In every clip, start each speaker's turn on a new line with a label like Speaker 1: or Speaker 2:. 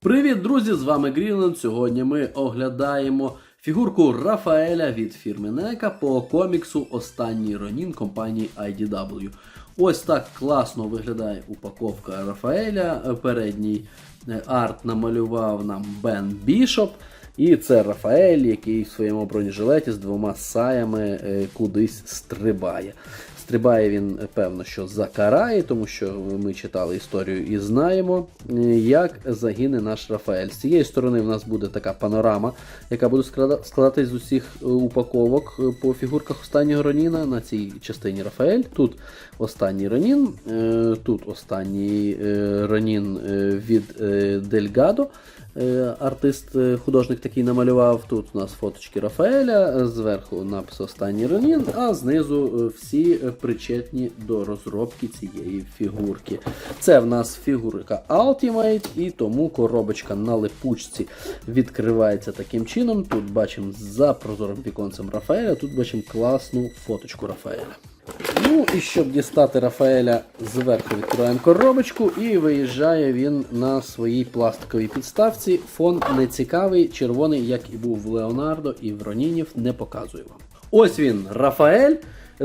Speaker 1: Привіт, друзі! З вами Грінленд. Сьогодні ми оглядаємо фігурку Рафаеля від фірми Нека по коміксу Останній Ронін компанії IDW. Ось так класно виглядає упаковка Рафаеля. Передній арт намалював нам Бен Бішоп. І це Рафаель, який в своєму бронежилеті з двома саями е, кудись стрибає. Стрибає він, е, певно, що за Караї, тому що ми читали історію і знаємо, е, як загине наш Рафаель. З цієї сторони в нас буде така панорама, яка буде складатись з усіх е, упаковок е, по фігурках останнього Роніна. На цій частині Рафаель. Тут останній Ронін, е, тут останній е, Ронін е, від е, Дельгадо. Е, Артист, е, художник такий намалював. Тут у нас фоточки Рафаеля, е, зверху напис Останній Ронін, а знизу е, всі е, причетні до розробки цієї фігурки. Це в нас фігурка Ultimate, і тому коробочка на липучці відкривається таким чином. Тут бачимо за прозорим віконцем Рафаеля, тут бачимо класну фоточку Рафаеля. Ну і щоб дістати Рафаеля, зверху відкриваємо коробочку і виїжджає він на своїй пластиковій підставці. Фон не цікавий, червоний, як і був в Леонардо і в Ронінів, не показую вам. Ось він, Рафаель.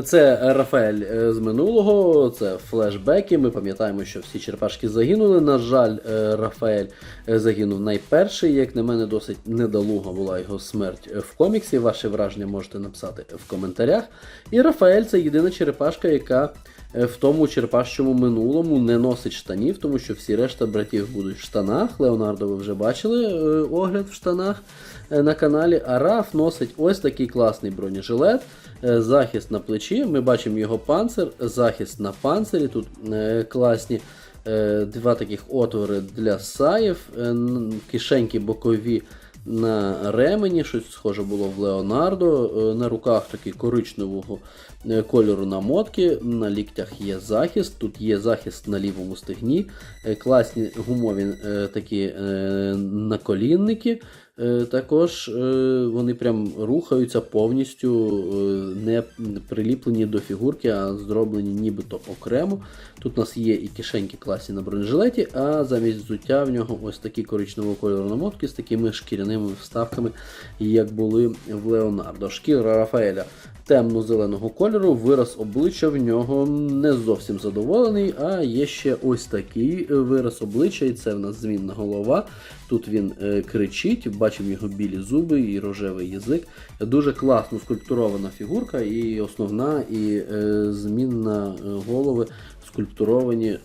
Speaker 1: Це Рафаель е, з минулого, це флешбеки. Ми пам'ятаємо, що всі черепашки загинули. На жаль, е, Рафаель е, загинув найперший. Як на мене, досить недолуга була його смерть в коміксі. Ваші враження можете написати в коментарях. І Рафаель це єдина черепашка, яка в тому черепашчому минулому не носить штанів, тому що всі решта братів будуть в штанах. Леонардо ви вже бачили огляд в штанах на каналі. А Раф носить ось такий класний бронежилет, захист на плечі. Ми бачимо його панцир, захист на панцирі. Тут е, класні. е, Два таких отвори для саїв, е, кишеньки бокові на ремені, щось схоже було в Леонардо. Е, На руках такі коричневого е, кольору намотки, на ліктях є захист, тут є захист на лівому стегні, е, класні гумові е, такі е, наколінники. Е, Також е, вони прям рухаються повністю, е, не приліплені до фігурки, а зроблені нібито окремо. Тут у нас є і кишеньки класні на бронежилеті, а замість взуття в нього ось такі коричневого кольору намотки з такими шкіряними вставками, як були в Леонардо. Шкіра Рафаеля темно-зеленого кольору, вираз обличчя в нього не зовсім задоволений, а є ще ось такий вираз обличчя, і це в нас змінна голова. Тут він кричить, бачимо його білі зуби і рожевий язик. Дуже класно скульптурована фігурка, і основна, і е, змінна е, голови скульптуровані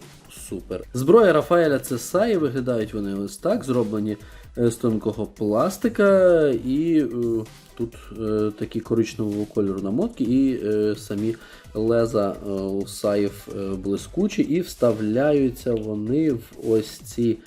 Speaker 1: супер. Зброя Рафаеля це саї, виглядають вони ось так, зроблені е, з тонкого пластика, і е, тут е, такі коричневого кольору намотки, і е, самі леза е, саїв е, блискучі, і вставляються вони в ось ці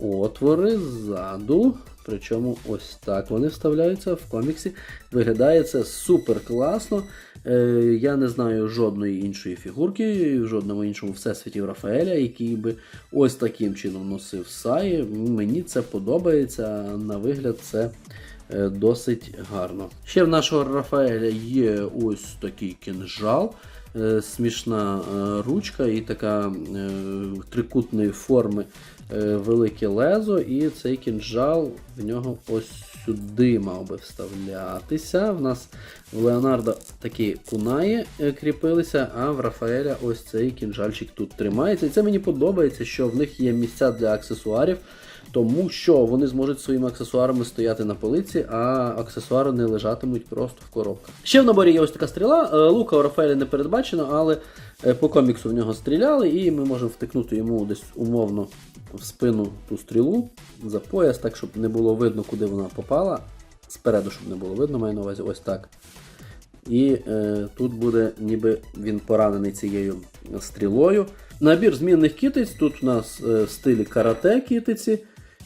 Speaker 1: отвори ззаду. Причому ось так вони вставляються в коміксі. Виглядає це супер класно. Е, я не знаю жодної іншої фігурки, в жодному іншому всесвіті Рафаеля, який би ось таким чином носив саї. Мені це подобається. На вигляд, це е, досить гарно. Ще в нашого Рафаеля є ось такий кінжал. Е, Смішна е, ручка і така е, трикутної форми велике лезо, і цей кінжал в нього ось сюди мав би вставлятися. В нас в Леонардо такі кунаї кріпилися, а в Рафаеля ось цей кінжальчик тут тримається. І це мені подобається, що в них є місця для аксесуарів. Тому що вони зможуть своїми аксесуарами стояти на полиці, а аксесуари не лежатимуть просто в коробках. Ще в наборі є ось така стріла. Е, Лука у Рафаеля не передбачено, але е, по коміксу в нього стріляли, і ми можемо втикнути йому десь умовно в спину ту стрілу за пояс, так щоб не було видно, куди вона попала. Спереду, щоб не було видно, маю на увазі ось так. І е, тут буде ніби він поранений цією стрілою. Набір змінних китиць. Тут у нас е, в стилі карате китиці.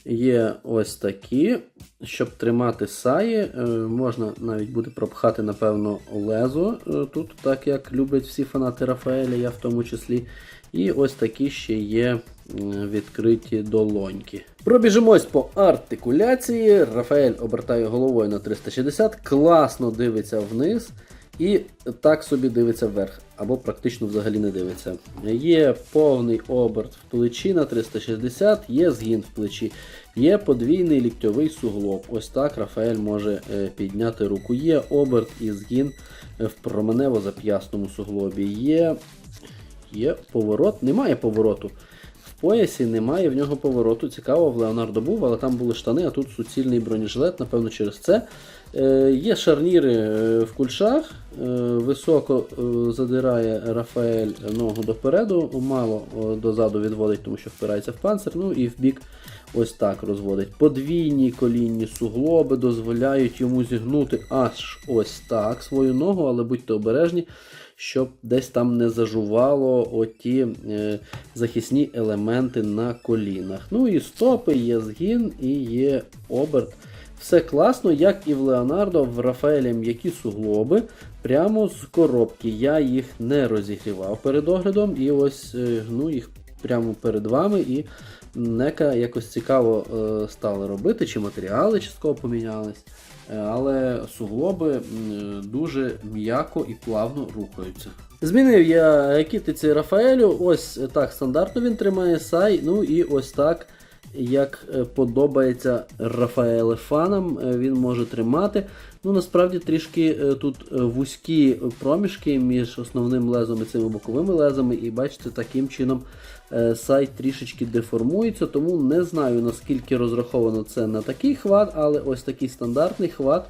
Speaker 1: Є ось такі. Щоб тримати саї, е, можна навіть буде пропхати, напевно, лезо е, тут, так як люблять всі фанати Рафаеля, я в тому числі. І ось такі ще є відкриті долоньки. Пробіжимось по артикуляції. Рафаель обертає головою на 360, класно дивиться вниз. І так собі дивиться вверх, або практично взагалі не дивиться. Є повний оберт в плечі на 360, є згін в плечі, є подвійний ліктьовий суглоб. Ось так Рафаель може е, підняти руку. Є оберт і згін в променево-зап'ясному суглобі. Є, є поворот, немає повороту. Поясі немає в нього повороту. Цікаво, в Леонардо був, але там були штани, а тут суцільний бронежилет, напевно, через це. Е, є шарніри е, в кульшах, е, високо е, задирає Рафаель ногу допереду, мало е, дозаду відводить, тому що впирається в панцир, ну і в бік ось так розводить. Подвійні колінні суглоби дозволяють йому зігнути аж ось так свою ногу, але будьте обережні, щоб десь там не зажувало оті е, захисні елементи на колінах. Ну і стопи, є згін і є оберт. Все класно, як і в Леонардо, в Рафаелі м'які суглоби прямо з коробки. Я їх не розігрівав перед оглядом, і ось е, гну їх прямо перед вами. І нека якось цікаво е, стали робити, чи матеріали частково помінялись. Е, Але суглоби дуже м'яко і плавно рухаються. Змінив я кітиці Рафаелю. Ось так стандартно він тримає сай. Ну і ось так як е, подобається Рафаеле фанам, е, він може тримати. Ну, насправді трішки е, тут вузькі проміжки між основним лезом і цими боковими лезами, і бачите, таким чином сайт трішечки деформується, тому не знаю наскільки розраховано це на такий хват, але ось такий стандартний хват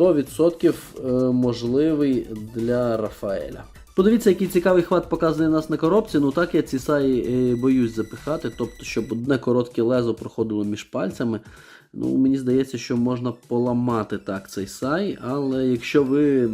Speaker 1: 100% е, можливий для Рафаеля. Подивіться, який цікавий хват показує нас на коробці. Ну так я ці саї е, боюсь запихати, тобто, щоб одне коротке лезо проходило між пальцями. Ну, мені здається, що можна поламати так цей сай, але якщо ви е,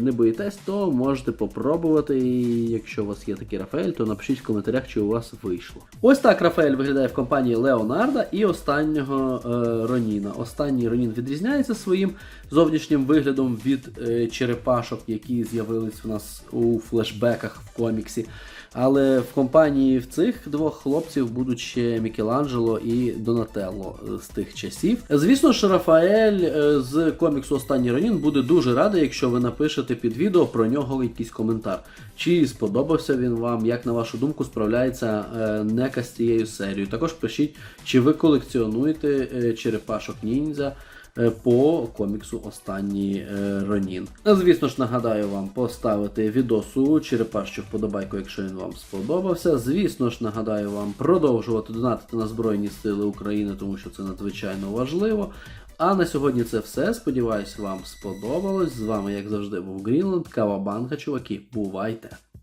Speaker 1: не боїтесь, то можете попробувати. І якщо у вас є такий Рафаель, то напишіть в коментарях, чи у вас вийшло. Ось так Рафаель виглядає в компанії Леонарда і останнього е, Роніна. Останній Ронін відрізняється своїм зовнішнім виглядом від е, черепашок, які з'явились у нас у флешбеках в коміксі. Але в компанії в цих двох хлопців будуть ще Мікеланджело і Донателло е, з тих часів. Звісно ж, Рафаель е, з коміксу Останній Ронін буде дуже радий, якщо ви напишете під відео про нього якийсь коментар. Чи сподобався він вам, як на вашу думку справляється е, Нека з цією серією. Також пишіть, чи ви колекціонуєте е, черепашок ніндзя по коміксу Останній е, Ронін. Звісно ж, нагадаю вам поставити відосу черепашчу вподобайку, якщо він вам сподобався. Звісно ж, нагадаю вам продовжувати донатити на Збройні Сили України, тому що це надзвичайно важливо. А на сьогодні це все. Сподіваюсь, вам сподобалось. З вами, як завжди, був Грінланд, Кавабанга, чуваки. Бувайте!